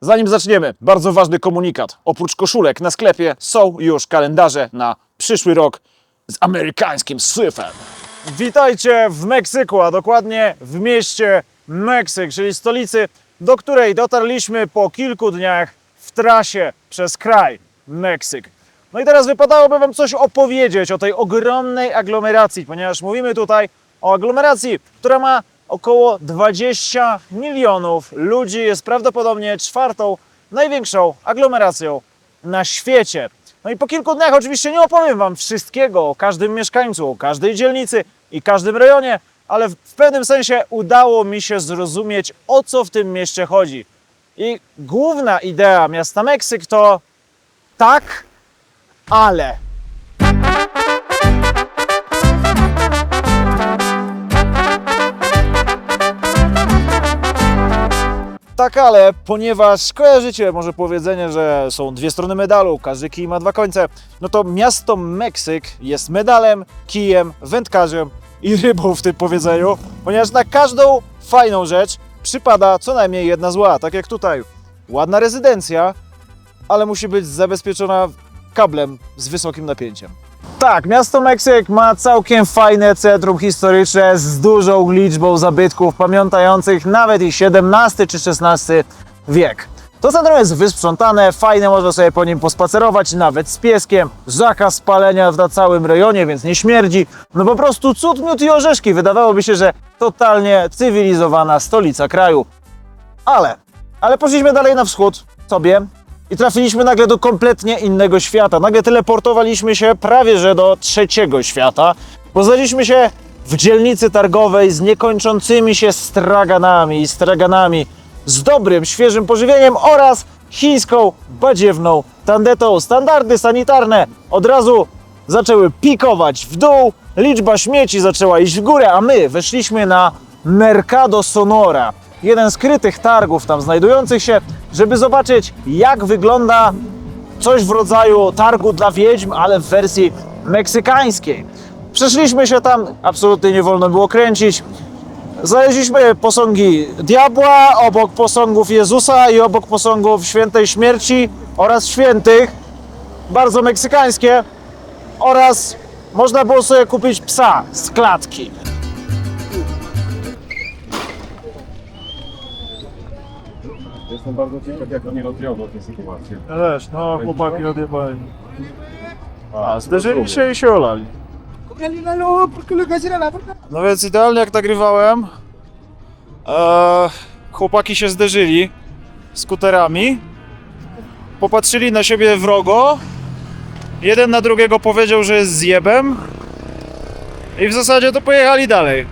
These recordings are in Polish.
Zanim zaczniemy, bardzo ważny komunikat. Oprócz koszulek na sklepie są już kalendarze na przyszły rok z amerykańskim syfem. Witajcie w Meksyku, a dokładnie w mieście Meksyk, czyli stolicy, do której dotarliśmy po kilku dniach w trasie przez kraj Meksyk. No i teraz wypadałoby Wam coś opowiedzieć o tej ogromnej aglomeracji, ponieważ mówimy tutaj o aglomeracji, która ma około 20 milionów ludzi, jest prawdopodobnie czwartą największą aglomeracją na świecie. No i po kilku dniach oczywiście nie opowiem Wam wszystkiego o każdym mieszkańcu, o każdej dzielnicy i każdym rejonie, ale w pewnym sensie udało mi się zrozumieć, o co w tym mieście chodzi. I główna idea miasta Meksyk to tak, ale. Tak, ale ponieważ kojarzycie może powiedzenie, że są dwie strony medalu, każdy kij ma dwa końce, no to miasto Meksyk jest medalem, kijem, wędkarzem i rybą w tym powiedzeniu, ponieważ na każdą fajną rzecz przypada co najmniej jedna zła, tak jak tutaj. Ładna rezydencja, ale musi być zabezpieczona kablem z wysokim napięciem. Tak, miasto Meksyk ma całkiem fajne centrum historyczne z dużą liczbą zabytków pamiętających nawet i XVII czy XVI wiek. To centrum jest wysprzątane, fajne, można sobie po nim pospacerować, nawet z pieskiem. Zakaz palenia na całym rejonie, więc nie śmierdzi. No po prostu cud, miód i orzeszki. Wydawałoby się, że totalnie cywilizowana stolica kraju. Ale, ale poszliśmy dalej na wschód sobie i trafiliśmy nagle do kompletnie innego świata. Nagle teleportowaliśmy się prawie że do trzeciego świata. Poznaliśmy się w dzielnicy targowej z niekończącymi się straganami i straganami, z dobrym, świeżym pożywieniem oraz chińską, badziewną tandetą. Standardy sanitarne od razu zaczęły pikować w dół, liczba śmieci zaczęła iść w górę, a my weszliśmy na Mercado Sonora, jeden z krytych targów tam znajdujących się, żeby zobaczyć jak wygląda coś w rodzaju targu dla wiedźm, ale w wersji meksykańskiej. Przeszliśmy się tam, absolutnie nie wolno było kręcić. Znaleźliśmy posągi diabła, obok posągów Jezusa i obok posągów świętej śmierci oraz świętych, bardzo meksykańskie, oraz można było sobie kupić psa z klatki. Jestem bardzo ciekaw, jak oni rozwiążą tę sytuację. Też, no chłopaki odjebali. A, zderzyli się i się olali. No więc idealnie jak nagrywałem, e, chłopaki się zderzyli skuterami, popatrzyli na siebie wrogo, jeden na drugiego powiedział, że jest zjebem i w zasadzie to pojechali dalej.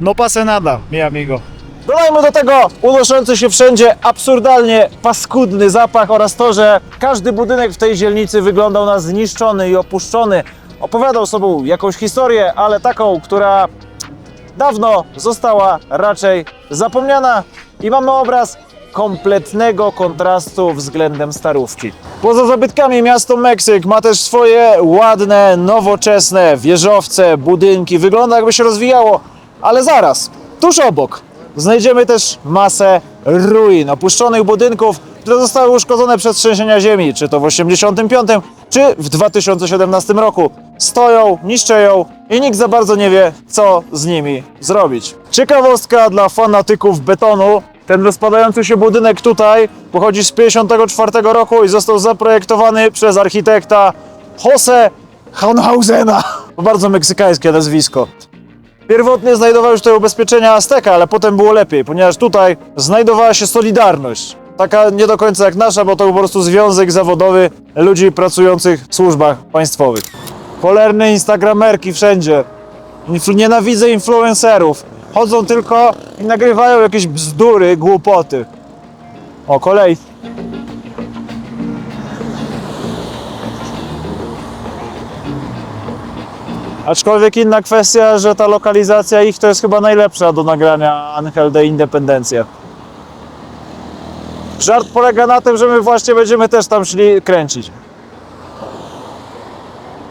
No pase nada, mi amigo. Dodajmy do tego unoszący się wszędzie absurdalnie paskudny zapach oraz to, że każdy budynek w tej dzielnicy wyglądał na zniszczony i opuszczony. Opowiadał sobą jakąś historię, ale taką, która dawno została raczej zapomniana i mamy obraz kompletnego kontrastu względem starówki. Poza zabytkami miasto Meksyk ma też swoje ładne, nowoczesne wieżowce, budynki. Wygląda jakby się rozwijało, ale zaraz, tuż obok znajdziemy też masę ruin, opuszczonych budynków, które zostały uszkodzone przez trzęsienia ziemi, czy to w 85, czy w 2017 roku. Stoją, niszczeją i nikt za bardzo nie wie, co z nimi zrobić. Ciekawostka dla fanatyków betonu. Ten rozpadający się budynek tutaj pochodzi z 54 roku i został zaprojektowany przez architekta Jose Hanhausena. To bardzo meksykańskie nazwisko. Pierwotnie znajdowały się tutaj ubezpieczenia Azteka, ale potem było lepiej, ponieważ tutaj znajdowała się Solidarność. Taka nie do końca jak nasza, bo to po prostu związek zawodowy ludzi pracujących w służbach państwowych. Polerne instagramerki wszędzie. Nienawidzę influencerów. Chodzą tylko i nagrywają jakieś bzdury, głupoty. O, kolej. Aczkolwiek inna kwestia, że ta lokalizacja ich to jest chyba najlepsza do nagrania Angel de Independencia. Żart polega na tym, że my właśnie będziemy też tam szli kręcić.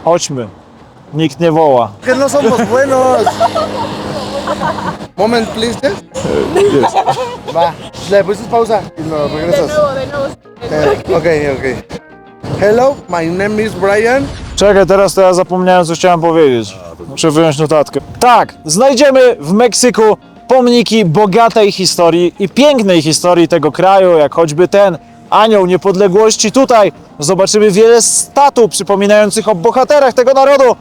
Chodźmy. Nikt nie woła. que no somos buenos. Moment, please. Va. ¿Le pusiste pausa? Y no, De regresas. nuevo, de nuevo. Eh, ok, ok. Hello, my name is Brian. Czekaj, teraz to ja zapomniałem, co chciałem powiedzieć. Muszę wyjąć notatkę. Tak, znajdziemy w Meksyku pomniki bogatej historii i pięknej historii tego kraju, jak choćby ten Anioł Niepodległości. Tutaj zobaczymy wiele statu przypominających o bohaterach tego narodu.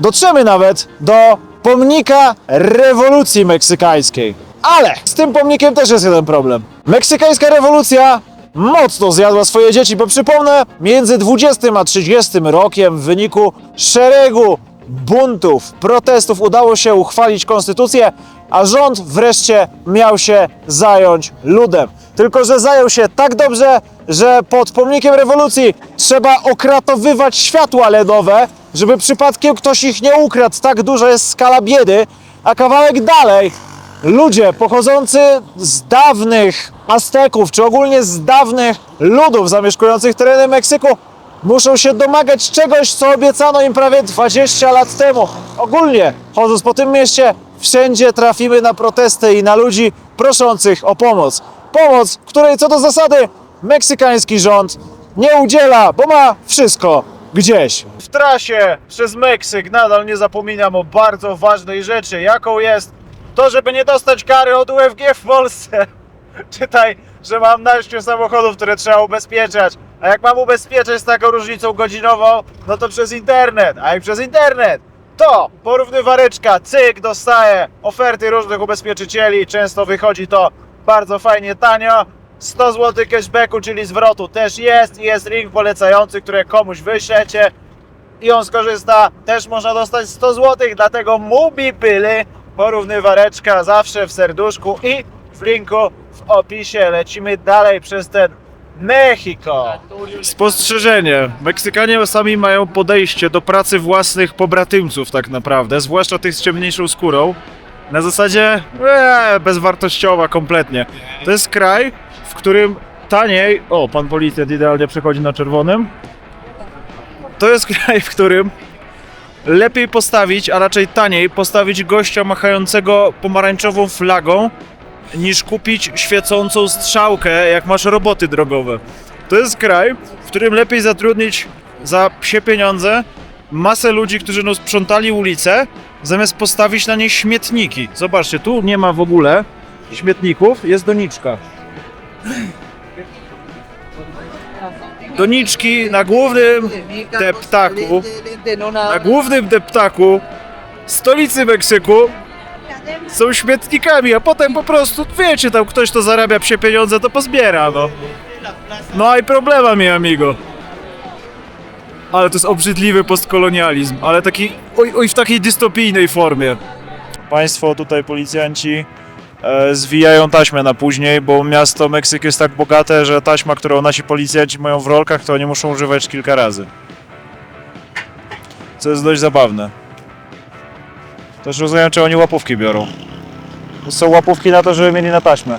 Dotrzemy nawet do pomnika rewolucji meksykańskiej. Ale z tym pomnikiem też jest jeden problem. Meksykańska rewolucja mocno zjadła swoje dzieci, bo przypomnę, między 20 a 30 rokiem w wyniku szeregu buntów, protestów udało się uchwalić konstytucję, a rząd wreszcie miał się zająć ludem. Tylko, że zajął się tak dobrze, że pod pomnikiem rewolucji trzeba okratowywać światła LEDowe, żeby przypadkiem ktoś ich nie ukradł. Tak duża jest skala biedy, a kawałek dalej ludzie pochodzący z dawnych Azteków, czy ogólnie z dawnych ludów zamieszkujących tereny Meksyku, muszą się domagać czegoś, co obiecano im prawie 20 lat temu. Ogólnie, chodząc po tym mieście, wszędzie trafimy na protesty i na ludzi proszących o pomoc. Pomoc, której co do zasady meksykański rząd nie udziela, bo ma wszystko gdzieś. W trasie przez Meksyk nadal nie zapominam o bardzo ważnej rzeczy, jaką jest to, żeby nie dostać kary od UFG w Polsce. Czytaj, że mam naście samochodów, które trzeba ubezpieczać. A jak mam ubezpieczać z taką różnicą godzinową, no to przez internet. A jak przez internet, to porównywareczka, cyk, dostaję oferty różnych ubezpieczycieli. Często wychodzi to bardzo fajnie tanio. 100 zł cashbacku, czyli zwrotu też jest. i Jest link polecający, który komuś wyślecie i on skorzysta, też można dostać 100 zł, dlatego Mubi Pyly, porównywareczka zawsze w serduszku i w linku w opisie. Lecimy dalej przez ten Mexico. Spostrzeżenie. Meksykanie sami mają podejście do pracy własnych pobratymców tak naprawdę, zwłaszcza tych z ciemniejszą skórą. Na zasadzie ee, bezwartościowa kompletnie. To jest kraj, w którym taniej... O, pan policjant idealnie przechodzi na czerwonym. To jest kraj, w którym lepiej postawić, a raczej taniej postawić gościa machającego pomarańczową flagą, niż kupić świecącą strzałkę, jak masz roboty drogowe. To jest kraj, w którym lepiej zatrudnić za psie pieniądze masę ludzi, którzy no sprzątali ulice, zamiast postawić na niej śmietniki. Zobaczcie, tu nie ma w ogóle śmietników, jest doniczka. Doniczki na głównym deptaku, na głównym deptaku stolicy Meksyku są śmietnikami, a potem po prostu, wiecie, tam ktoś, kto zarabia psie pieniądze, to pozbiera, no. No i problema mi, amigo. Ale to jest obrzydliwy postkolonializm, ale taki, oj, oj, w takiej dystopijnej formie. Państwo tutaj, policjanci, zwijają taśmę na później, bo miasto Meksyk jest tak bogate, że taśma, którą nasi policjanci mają w rolkach, to oni muszą używać kilka razy. Co jest dość zabawne. Też rozumiem, czy oni łapówki biorą. To są łapówki na to, żeby mieli na taśmę.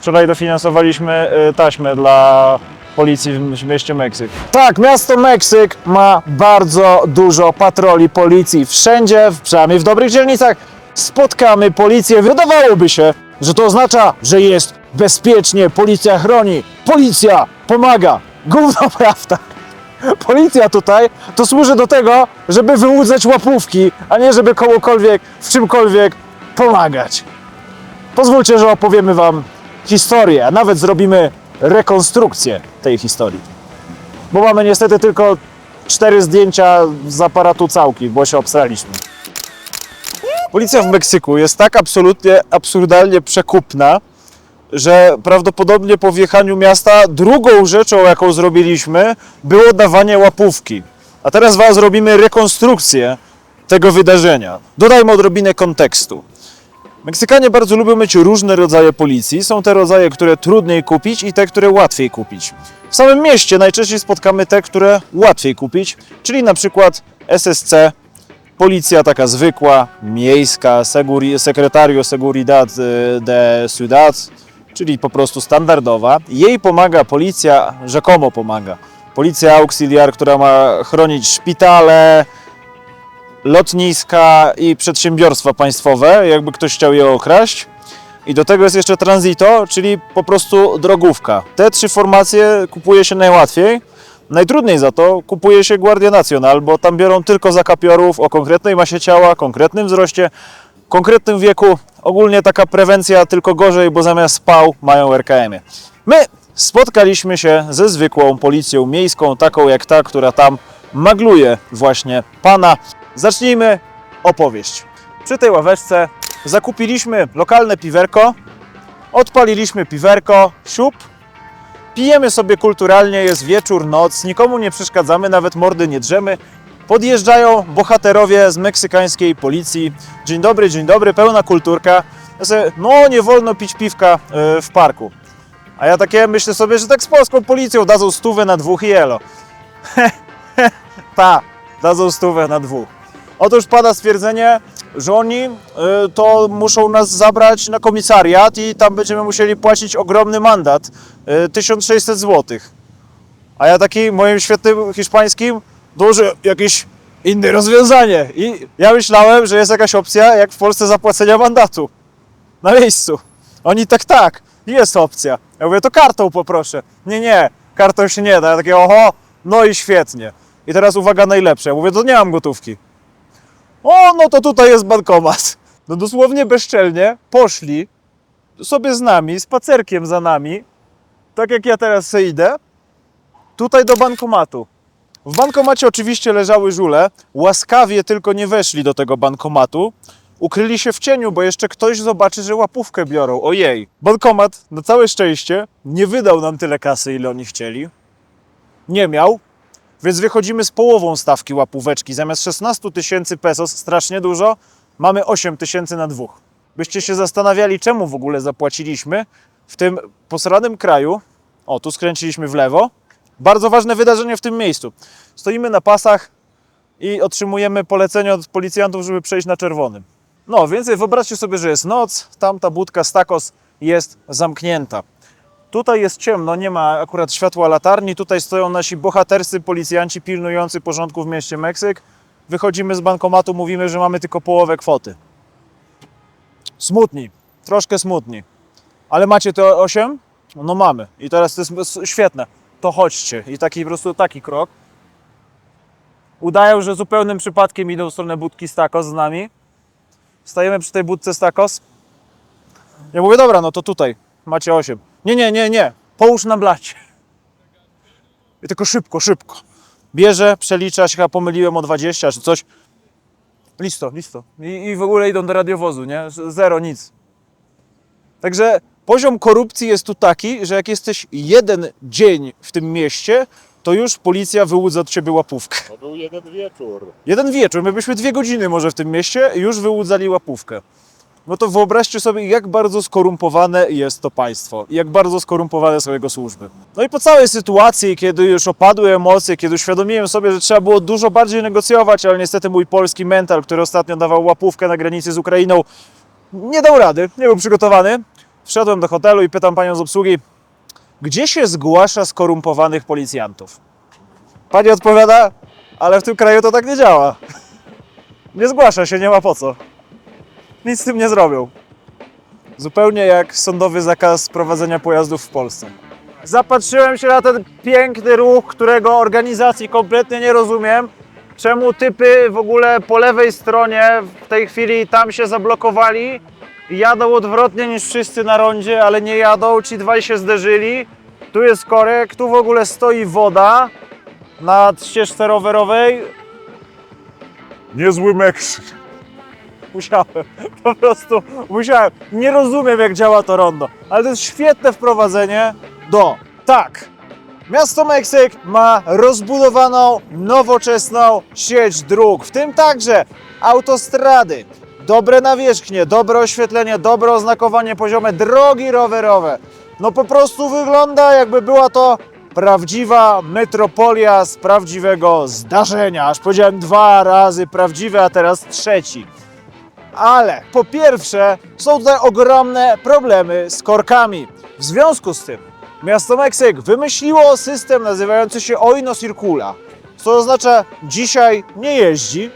Wczoraj dofinansowaliśmy y, taśmę dla policji w mieście Meksyk. Tak, miasto Meksyk ma bardzo dużo patroli policji. Wszędzie, przynajmniej w dobrych dzielnicach, spotkamy policję. Wydawałoby się, że to oznacza, że jest bezpiecznie, policja chroni, policja pomaga. Gówno prawda. Policja tutaj to służy do tego, żeby wyłudzać łapówki, a nie żeby komukolwiek w czymkolwiek pomagać. Pozwólcie, że opowiemy Wam historię, a nawet zrobimy rekonstrukcję tej historii. Bo mamy niestety tylko cztery zdjęcia z aparatu całki, bo się obstraliśmy. Policja w Meksyku jest tak absolutnie, absurdalnie przekupna, że prawdopodobnie po wjechaniu miasta drugą rzeczą, jaką zrobiliśmy, było dawanie łapówki. A teraz wam zrobimy rekonstrukcję tego wydarzenia. Dodajmy odrobinę kontekstu. Meksykanie bardzo lubią mieć różne rodzaje policji. Są te rodzaje, które trudniej kupić i te, które łatwiej kupić. W samym mieście najczęściej spotkamy te, które łatwiej kupić, czyli na przykład SSC, policja taka zwykła, miejska, seguri, Secretario Seguridad y, de Ciudad, czyli po prostu standardowa. Jej pomaga policja, rzekomo pomaga. Policja auxiliar, która ma chronić szpitale, lotniska i przedsiębiorstwa państwowe, jakby ktoś chciał je okraść. i do tego jest jeszcze Transito, czyli po prostu drogówka. Te trzy formacje kupuje się najłatwiej. Najtrudniej za to kupuje się Guardia Nacional, bo tam biorą tylko zakapiorów o konkretnej masie ciała, konkretnym wzroście, konkretnym wieku. Ogólnie taka prewencja tylko gorzej, bo zamiast spał mają RKM-y. My spotkaliśmy się ze zwykłą policją miejską, taką jak ta, która tam magluje właśnie pana. Zacznijmy opowieść. Przy tej ławeczce zakupiliśmy lokalne piwerko, odpaliliśmy piwerko, siup, pijemy sobie kulturalnie, jest wieczór, noc, nikomu nie przeszkadzamy, nawet mordy nie drzemy. Podjeżdżają bohaterowie z meksykańskiej policji. Dzień dobry, dzień dobry, pełna kulturka. Ja sobie, no nie wolno pić piwka e, w parku. A ja takie myślę sobie, że tak z polską policją dadzą stówę na dwóch i elo. Ta, dadzą stówę na dwóch. Otóż pada stwierdzenie, że oni y, to muszą nas zabrać na komisariat i tam będziemy musieli płacić ogromny mandat, y, 1600 zł. A ja taki moim świetnym hiszpańskim, duży jakieś inne rozwiązanie. I ja myślałem, że jest jakaś opcja, jak w Polsce zapłacenia mandatu. Na miejscu. Oni tak, tak, jest opcja. Ja mówię, to kartą poproszę. Nie, nie, kartą się nie da. Ja takie, oho, no i świetnie. I teraz uwaga najlepsze. Ja mówię, to nie mam gotówki. O, no to tutaj jest bankomat. No dosłownie bezczelnie poszli sobie z nami, spacerkiem za nami, tak jak ja teraz sobie idę, tutaj do bankomatu. W bankomacie oczywiście leżały żule, łaskawie tylko nie weszli do tego bankomatu, ukryli się w cieniu, bo jeszcze ktoś zobaczy, że łapówkę biorą. Ojej. Bankomat, na całe szczęście, nie wydał nam tyle kasy, ile oni chcieli. Nie miał, więc wychodzimy z połową stawki łapóweczki. Zamiast 16 tysięcy pesos, strasznie dużo, mamy 8 tysięcy na dwóch. Byście się zastanawiali, czemu w ogóle zapłaciliśmy w tym posranym kraju. O, tu skręciliśmy w lewo. Bardzo ważne wydarzenie w tym miejscu. Stoimy na pasach i otrzymujemy polecenie od policjantów, żeby przejść na czerwonym. No, więc wyobraźcie sobie, że jest noc, tamta budka z tacos jest zamknięta. Tutaj jest ciemno, nie ma akurat światła latarni. Tutaj stoją nasi bohaterscy policjanci pilnujący porządku w mieście Meksyk. Wychodzimy z bankomatu, mówimy, że mamy tylko połowę kwoty. Smutni, troszkę smutni. Ale macie te 8? No mamy. I teraz to jest świetne. To chodźcie. I taki po prostu taki krok. Udają, że zupełnym przypadkiem idą w stronę budki z tacos z nami. Stajemy przy tej budce z tacos. Ja mówię, dobra, no to tutaj macie 8. Nie, nie, nie, nie. Połóż na blacie. I tylko szybko, szybko. Bierze, przelicza się, chyba pomyliłem o 20 czy coś. Listo, listo. I, I w ogóle idą do radiowozu, nie? Zero, nic. Także poziom korupcji jest tu taki, że jak jesteś jeden dzień w tym mieście, to już policja wyłudza od ciebie łapówkę. To był jeden wieczór. Jeden wieczór, my byśmy dwie godziny może w tym mieście, już wyłudzali łapówkę. No to wyobraźcie sobie, jak bardzo skorumpowane jest to państwo, jak bardzo skorumpowane są jego służby. No i po całej sytuacji, kiedy już opadły emocje, kiedy uświadomiłem sobie, że trzeba było dużo bardziej negocjować, ale niestety mój polski mental, który ostatnio dawał łapówkę na granicy z Ukrainą, nie dał rady, nie był przygotowany. Wszedłem do hotelu i pytam panią z obsługi, gdzie się zgłasza skorumpowanych policjantów? Pani odpowiada, ale w tym kraju to tak nie działa. Nie zgłasza się, nie ma po co. Nic z tym nie zrobią. Zupełnie jak sądowy zakaz prowadzenia pojazdów w Polsce. Zapatrzyłem się na ten piękny ruch, którego organizacji kompletnie nie rozumiem. Czemu typy w ogóle po lewej stronie w tej chwili tam się zablokowali i jadą odwrotnie niż wszyscy na rondzie, ale nie jadą, ci dwaj się zderzyli. Tu jest korek, tu w ogóle stoi woda na ścieżce rowerowej. Niezły Meksyk. Musiałem, po prostu musiałem. Nie rozumiem, jak działa to rondo, ale to jest świetne wprowadzenie do. Tak, miasto Meksyk ma rozbudowaną, nowoczesną sieć dróg, w tym także autostrady, dobre nawierzchnie, dobre oświetlenie, dobre oznakowanie poziome, drogi rowerowe. No po prostu wygląda, jakby była to prawdziwa metropolia z prawdziwego zdarzenia. Aż powiedziałem dwa razy prawdziwe, a teraz trzeci. Ale po pierwsze, są tutaj ogromne problemy z korkami. W związku z tym, miasto Meksyk wymyśliło system nazywający się Oino Circula, co oznacza dzisiaj nie jeździ,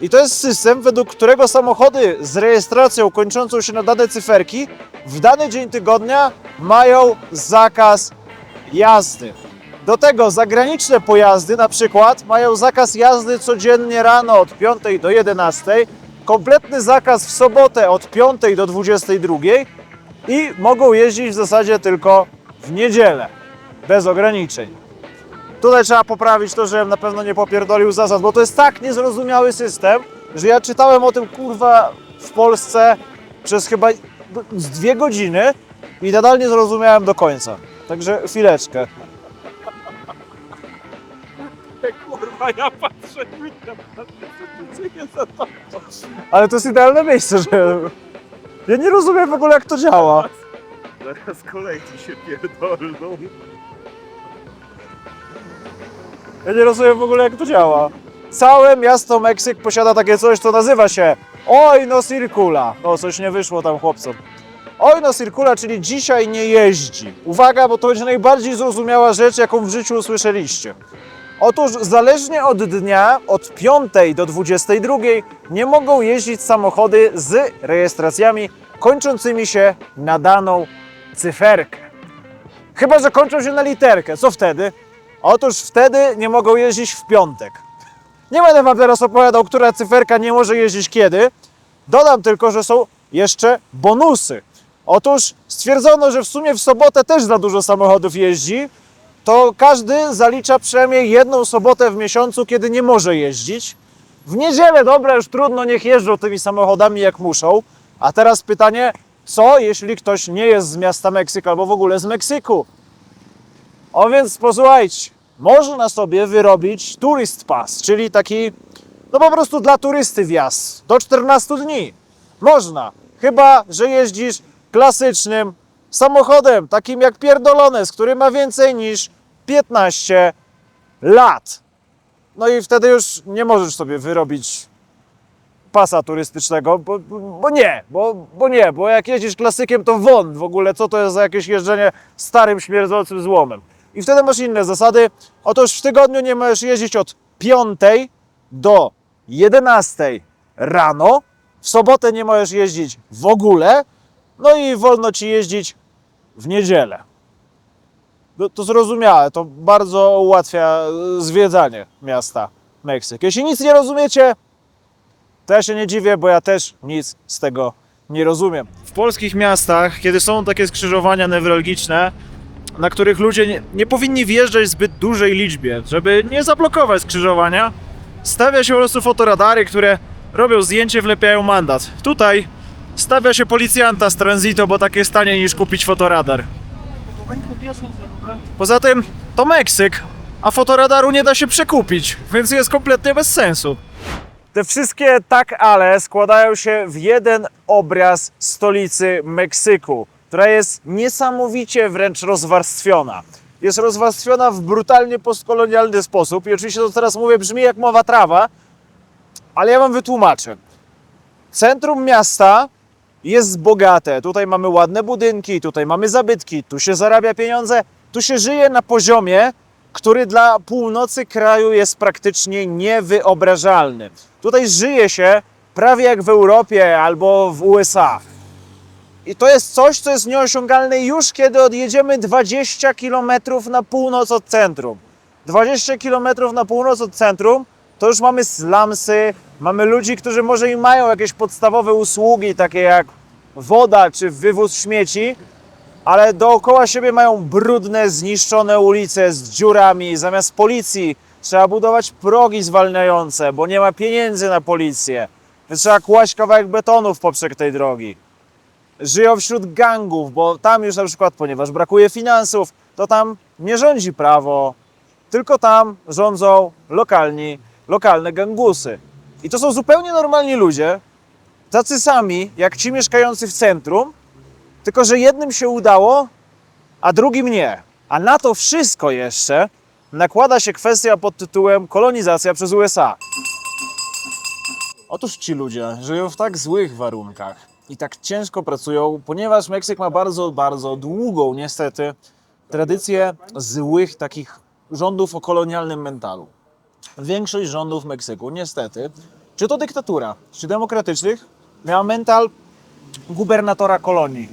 I to jest system, według którego samochody z rejestracją kończącą się na dane cyferki w dany dzień tygodnia mają zakaz jazdy. Do tego zagraniczne pojazdy na przykład mają zakaz jazdy codziennie rano od 5 do 11, kompletny zakaz w sobotę od 5 do 22 i mogą jeździć w zasadzie tylko w niedzielę, bez ograniczeń. Tutaj trzeba poprawić to, żebym na pewno nie popierdolił zasad, bo to jest tak niezrozumiały system, że ja czytałem o tym kurwa w Polsce przez chyba z dwie godziny i nadal nie zrozumiałem do końca. Także chwileczkę. Kurwa, ja patrzę, nie za to. Ale to jest idealne miejsce, że... Ja nie rozumiem w ogóle jak to działa. Zaraz kolejki się pierdolną. Ja nie rozumiem w ogóle jak to działa. Całe miasto Meksyk posiada takie coś, co nazywa się Oj no Circula. O, coś nie wyszło tam chłopcom. Oj no Circula, czyli dzisiaj nie jeździ. Uwaga, bo to będzie najbardziej zrozumiała rzecz, jaką w życiu usłyszeliście. Otóż zależnie od dnia, od 5 do 22 nie mogą jeździć samochody z rejestracjami kończącymi się na daną cyferkę. Chyba, że kończą się na literkę. Co wtedy? Otóż wtedy nie mogą jeździć w piątek. Nie będę Wam teraz opowiadał, która cyferka nie może jeździć kiedy. Dodam tylko, że są jeszcze bonusy. Otóż stwierdzono, że w sumie w sobotę też za dużo samochodów jeździ. To każdy zalicza przynajmniej jedną sobotę w miesiącu, kiedy nie może jeździć. W niedzielę, dobra, już trudno, niech jeżdżą tymi samochodami jak muszą. A teraz pytanie, co jeśli ktoś nie jest z miasta Meksyk albo w ogóle z Meksyku? O więc posłuchajcie, można sobie wyrobić Tourist Pass, czyli taki, no po prostu dla turysty wjazd, do 14 dni. Można, chyba że jeździsz klasycznym samochodem, takim jak Pierdolones, który ma więcej niż 15 lat. No i wtedy już nie możesz sobie wyrobić pasa turystycznego, bo, bo nie, bo, bo nie, bo jak jeździsz klasykiem, to won w ogóle, co to jest za jakieś jeżdżenie starym, śmierdzącym złomem. I wtedy masz inne zasady. Otóż w tygodniu nie możesz jeździć od 5 do 11 rano, w sobotę nie możesz jeździć w ogóle, no i wolno ci jeździć w niedzielę. No, to zrozumiałe, to bardzo ułatwia e, zwiedzanie miasta Meksyk. Jeśli nic nie rozumiecie, to ja się nie dziwię, bo ja też nic z tego nie rozumiem. W polskich miastach, kiedy są takie skrzyżowania newralgiczne, na których ludzie nie, nie powinni wjeżdżać w zbyt dużej liczbie, żeby nie zablokować skrzyżowania, stawia się po prostu fotoradary, które robią zdjęcie, wlepiają mandat. Tutaj stawia się policjanta z transitu, bo tak jest taniej niż kupić fotoradar. Poza tym to Meksyk, a fotoradaru nie da się przekupić, więc jest kompletnie bez sensu. Te wszystkie tak ale składają się w jeden obraz stolicy Meksyku, która jest niesamowicie wręcz rozwarstwiona. Jest rozwarstwiona w brutalnie postkolonialny sposób i oczywiście to teraz mówię brzmi jak mowa trawa, ale ja wam wytłumaczę. Centrum miasta jest bogate. Tutaj mamy ładne budynki, tutaj mamy zabytki, tu się zarabia pieniądze, tu się żyje na poziomie, który dla północy kraju jest praktycznie niewyobrażalny. Tutaj żyje się prawie jak w Europie albo w USA. I to jest coś, co jest nieosiągalne już kiedy odjedziemy 20 km na północ od centrum. 20 km na północ od centrum to już mamy slumsy, mamy ludzi, którzy może i mają jakieś podstawowe usługi, takie jak woda czy wywóz śmieci, ale dookoła siebie mają brudne, zniszczone ulice z dziurami. Zamiast policji trzeba budować progi zwalniające, bo nie ma pieniędzy na policję. Więc trzeba kłaść kawałek betonu w poprzek tej drogi. Żyją wśród gangów, bo tam już na przykład, ponieważ brakuje finansów, to tam nie rządzi prawo, tylko tam rządzą lokalni, lokalne gangusy. I to są zupełnie normalni ludzie, tacy sami jak ci mieszkający w centrum, tylko że jednym się udało, a drugim nie. A na to wszystko jeszcze nakłada się kwestia pod tytułem kolonizacja przez USA. Otóż ci ludzie żyją w tak złych warunkach i tak ciężko pracują, ponieważ Meksyk ma bardzo, bardzo długą, niestety, tradycję złych takich rządów o kolonialnym mentalu. Większość rządów Meksyku, niestety, czy to dyktatura, czy demokratycznych, miała mental gubernatora kolonii.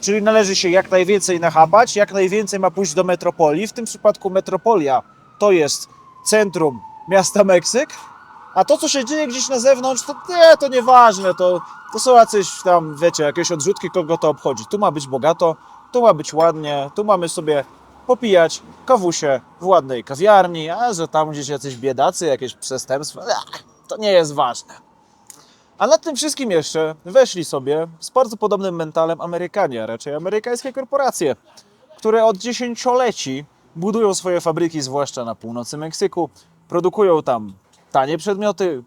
Czyli należy się jak najwięcej nachapać, jak najwięcej ma pójść do metropolii. W tym przypadku metropolia to jest centrum miasta Meksyk, a to, co się dzieje gdzieś na zewnątrz, to nie, to nieważne, to, to są jacyś tam, wiecie, jakieś odrzutki, kogo to obchodzi. Tu ma być bogato, tu ma być ładnie, tu mamy sobie popijać kawusie w ładnej kawiarni, a że tam gdzieś jacyś biedacy, jakieś przestępstwa, to nie jest ważne. A nad tym wszystkim jeszcze weszli sobie z bardzo podobnym mentalem Amerykanie, a raczej amerykańskie korporacje, które od dziesięcioleci budują swoje fabryki, zwłaszcza na północy Meksyku, produkują tam tanie przedmioty,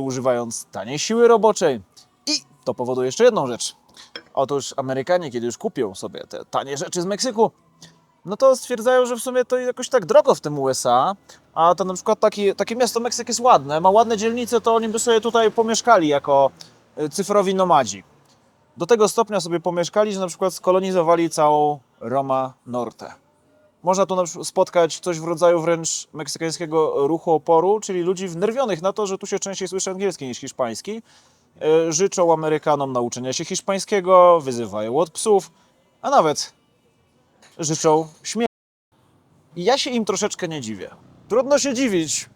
używając taniej siły roboczej. I to powoduje jeszcze jedną rzecz. Otóż Amerykanie, kiedy już kupią sobie te tanie rzeczy z Meksyku, no to stwierdzają, że w sumie to jakoś tak drogo w tym USA, a to na przykład taki, takie miasto Meksyk jest ładne, ma ładne dzielnice, to oni by sobie tutaj pomieszkali jako y, cyfrowi nomadzi. Do tego stopnia sobie pomieszkali, że na przykład skolonizowali całą Roma Norte. Można tu spotkać coś w rodzaju wręcz meksykańskiego ruchu oporu, czyli ludzi wnerwionych na to, że tu się częściej słyszy angielski niż hiszpański. Y, Życzą Amerykanom nauczenia się hiszpańskiego, wyzywają od psów, a nawet życzą śmierci. I ja się im troszeczkę nie dziwię. Trudno się dziwić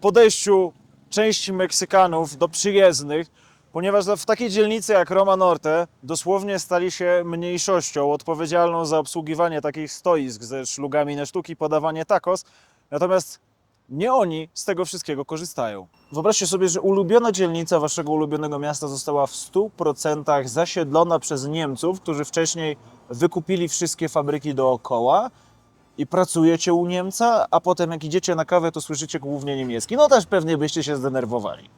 podejściu części Meksykanów do przyjezdnych, ponieważ w takiej dzielnicy jak Roma Norte dosłownie stali się mniejszością odpowiedzialną za obsługiwanie takich stoisk ze szlugami na sztuki, podawanie tacos. Natomiast nie oni z tego wszystkiego korzystają. Wyobraźcie sobie, że ulubiona dzielnica waszego ulubionego miasta została w 100% zasiedlona przez Niemców, którzy wcześniej wykupili wszystkie fabryki dookoła i pracujecie u Niemca, a potem jak idziecie na kawę, to słyszycie głównie niemiecki. No też pewnie byście się zdenerwowali.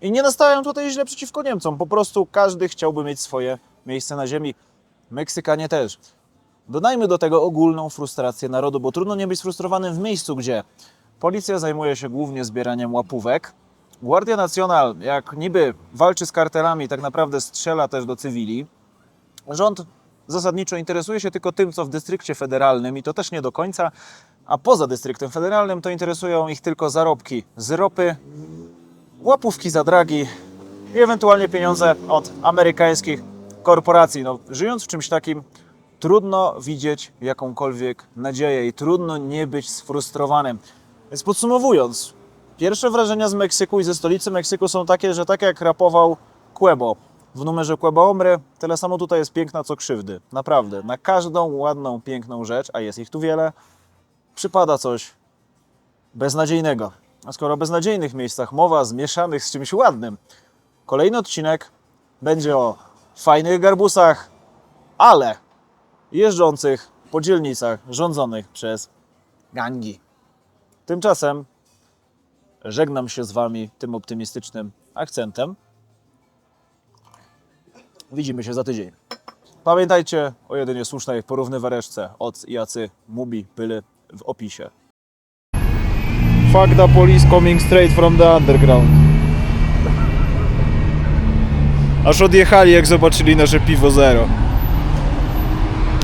I nie nastawiam tutaj źle przeciwko Niemcom, po prostu każdy chciałby mieć swoje miejsce na ziemi. Meksykanie też. Dodajmy do tego ogólną frustrację narodu, bo trudno nie być sfrustrowanym w miejscu, gdzie policja zajmuje się głównie zbieraniem łapówek. Guardia Nacional, jak niby walczy z kartelami, tak naprawdę strzela też do cywili. Rząd zasadniczo interesuje się tylko tym, co w dystrykcie federalnym i to też nie do końca, a poza dystryktem federalnym to interesują ich tylko zarobki z ropy, łapówki za dragi i ewentualnie pieniądze od amerykańskich korporacji. No, żyjąc w czymś takim, trudno widzieć jakąkolwiek nadzieję i trudno nie być sfrustrowanym. Więc podsumowując, pierwsze wrażenia z Meksyku i ze stolicy Meksyku są takie, że tak jak rapował Quebo w numerze Quebo Omry, tyle samo tutaj jest piękna co krzywdy. Naprawdę, na każdą ładną, piękną rzecz, a jest ich tu wiele, przypada coś beznadziejnego. A skoro o beznadziejnych miejscach mowa, zmieszanych z czymś ładnym, kolejny odcinek będzie o fajnych garbusach, ale jeżdżących po dzielnicach rządzonych przez gangi. Tymczasem żegnam się z Wami tym optymistycznym akcentem. Widzimy się za tydzień. Pamiętajcie o jedynie słusznej porównywareczce od Jacy Mubi Pyly w opisie. Fuck the police coming straight from the underground. Aż odjechali jak zobaczyli nasze piwo zero.